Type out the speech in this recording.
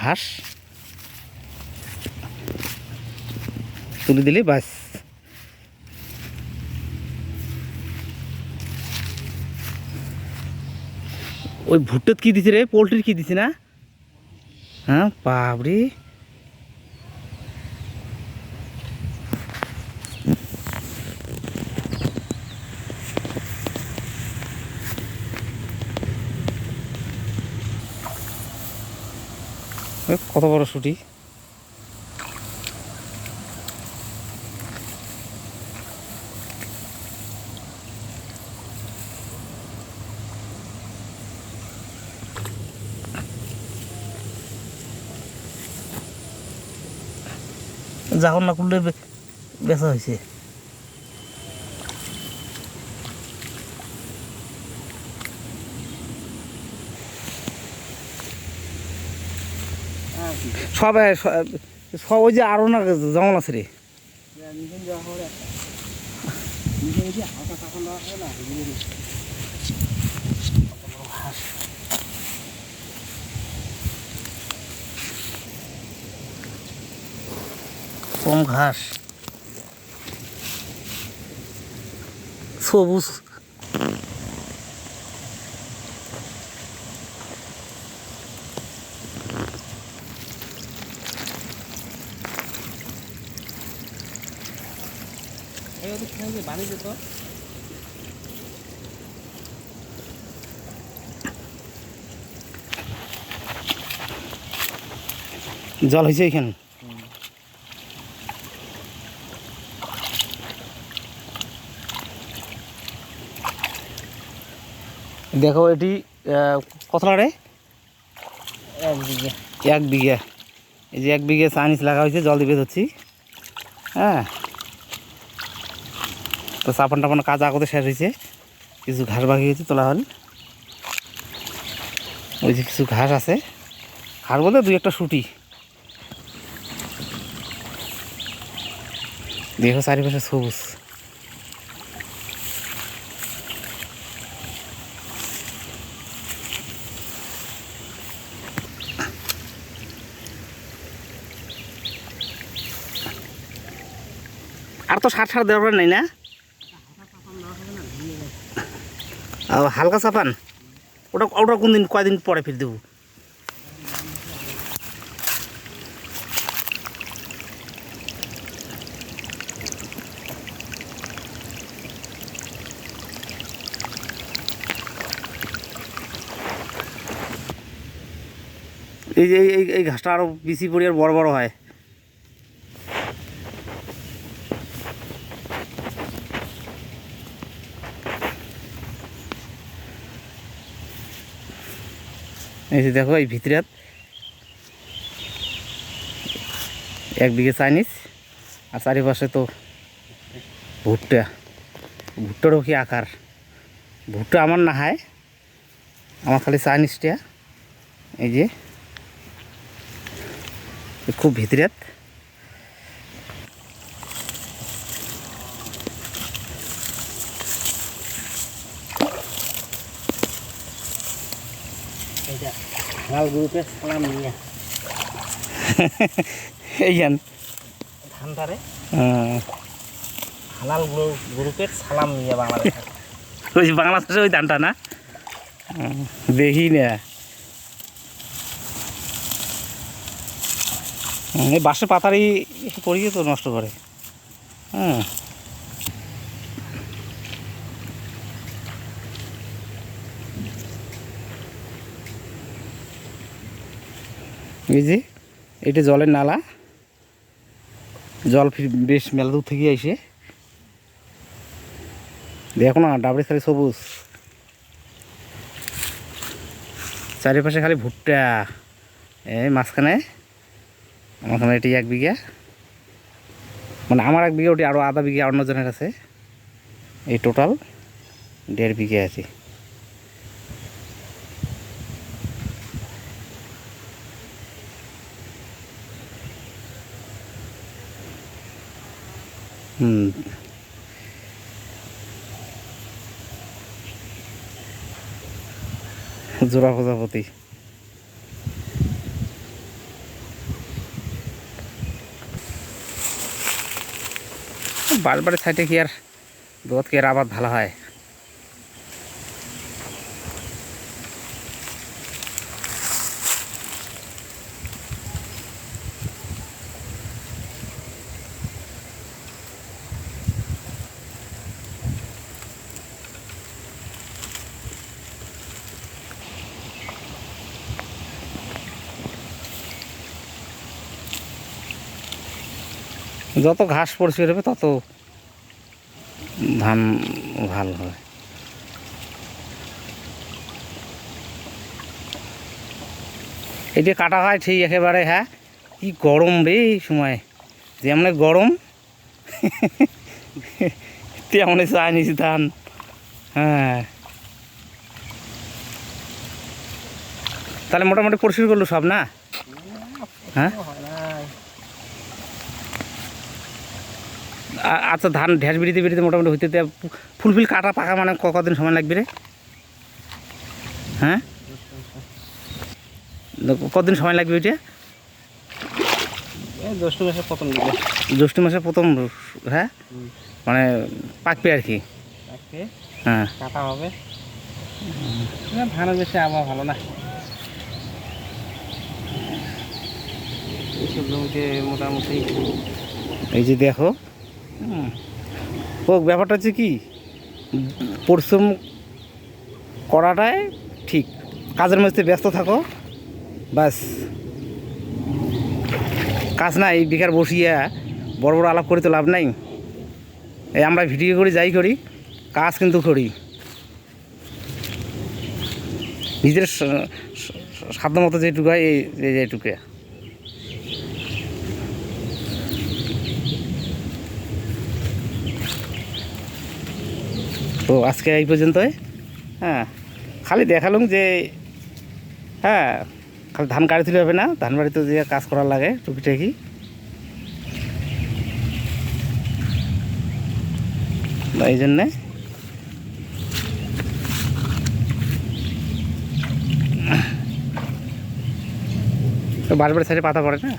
ঘাস। তুলে দিলে, বাস। ওই ভুট্টোত কি দিছে রে? পোলট্রির কি দিছে না? হ্যাঁ বাবরে কত বড় ছুটি যখন না করলে বেচা হয়েছে সব এ, স- সব ওই যে আরও না যেমন আছে রে। কম ঘাস। সবুজ। জল হয়েছে এখানে দেখো এটি আহ, কত লাড়ে এক বিঘে। এক বিঘা। এই যে এক বিঘে চাইনিজ লাগা হয়েছে জল দিবে ধরছি হ্যাঁ? তো চাপান টাপান কাজ আগতে শেষ হয়েছে কিছু ঘাস বাকি হয়েছে তোলা হল। ওই যে কিছু ঘাস আছে। ঘাস বলতে দুই একটা সুটি। দেখো চারিপাশে সবুজ। আর তো সার সার দেওয়ার নাই না ও, হালকা চাপান। ওটা ওটা কোন দিন কয়দিন পরে ফির দেবো। এই যে এই- এই ঘাসটা আরও বেশি আর বড় বড় হয়। এই যে দেখো, এই ভিতরে একদিকে চাইনিজ, আর চারিপাশে তো ভুট্টা। ভুট্টারও কি আকার? ভুট্টা আমার না হয়, আমার খালি চাইনিজটা। এই যে, খুব ভিতরে এটা লাল গ্রুপে সালাম নিয়ে এইখান ধানটারে হুম। হালাল গ্রুপের সালাম নিয়ে বাংলাদেশ ওই বাংলাদেশে ওই ধানটা না দেখি না বাসে পাতারি পড়িয়ে তো নষ্ট করে হ্যাঁ এই যে, এটা জলের নালা। জল বেশ মেলা দূর থেকে আইসে দেখো না, ডাবড়ি খালি সবুজ। চারিপাশে খালি ভুট্টা। এই মাঝখানে। আমাখানে এটি এক বিঘা। মানে আমার এক বিঘা, ওটি আরও আধা বিঘা অন্যজনের আছে। এই টোটাল দেড় বিঘা আছে। হুম জোড়া প্রজাপতি। বারবার সাইডে কি আর দোয়াত কি আর আবাদ ভালো হয়? যত ঘাস পরিষ্কার হবে তত ধান ভালো হবে এই যে কাটা হয় ঠিক একেবারে হ্যাঁ? কি গরম রে এই সময়। যেমন গরম, তেমন চাইনিজ ধান। হ্যাঁ। তাহলে মোটামুটি পরিষ্কার করল সব না? হ্যাঁ হয় না আ- আচ্ছা ধান ঢেঁস বেরিতে বেরিতে মোটামুটি হইতে ফুলফিল কাটা পাকা মানে কদিন সময় লাগবে রে? হ্যাঁ? কদিন সময় লাগবে ওইটা? জ্যৈষ্ঠ মাসে প্রথম জ্যৈষ্ঠ মাসে প্রথম হ্যাঁ? মানে পাকবে আর কি? হ্যাঁ। কাটা হবে। ধানের বেশি আবহাওয়া ভালো না। এইসব জমিতে মোটামুটি এই যে দেখো। ও, ব্যাপারটা হচ্ছে কি? পরিশ্রম করাটাই ঠিক। কাজের মধ্যে ব্যস্ত থাকো। বাস কাজ নাই, বেকার বসিয়া বড় বড় আলাপ করে তো লাভ নাই। এই আমরা ভিডিও করি, যাই করি, কাজ কিন্তু করি। নিজের সাধ্য মতো যেটুকু হয়, এই যেটুকু তো আজকে এই পর্যন্তই। হ্যাঁ খালি দেখালুম যে হ্যাঁ খালি ধান কাটি তুলে হবে না, ধান বাড়িতে যে কাজ করার লাগে টুকিটাকি এই জন্যে। তো বারবার সাইডে পাতা পড়ে না?